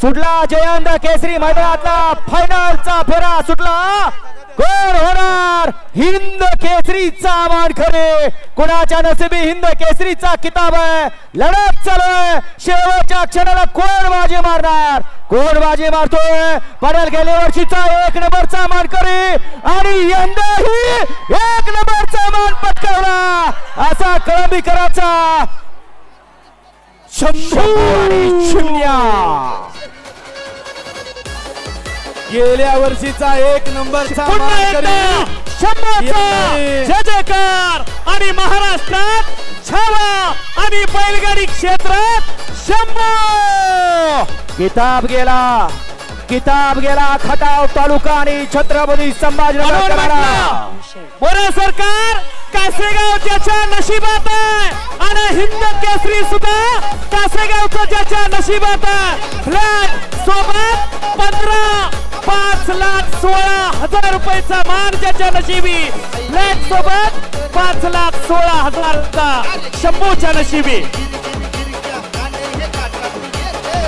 सुटला जयंत केसरी मैदानातला फायनलचा फेरा. सुटला. कोण होणार हिंद केसरीचा मानकरी कोणाच्या नसिबी हिंद केसरीचा किताब आहे? लढत चालू आहे शेवटच्या क्षणाला कोण बाजी मारणार. कोण बाजी मारतोय. पडेल गेल्या वर्षीचा एक नंबरचा मानकरी आणि यंदाही एक नंबरचा मान पटकावला. असा कळंबीकराचा शंभू शून्य. गेल्या वर्षीचा एक नंबरचा जयकार आणि महाराष्ट्रात छावा आणि बैलगाडी क्षेत्रात शंभू. किताब गेला. किताब गेला खटाव तालुका आणि छत्रपती संभाजीनगर मोरे सरकार कासेगाव ज्याच्या नशिबात आहे आणि हिंद केसरी सुद्धा कासेगावचं ज्याच्या नशिबात आहे फ्लॅट सोबत लाख सोळा हजार रुपयाचा मान ज्याच्या नशिबी. फ्लॅट सोबत पाच लाख सोळा हजारचा शंभूच्या नशिबी.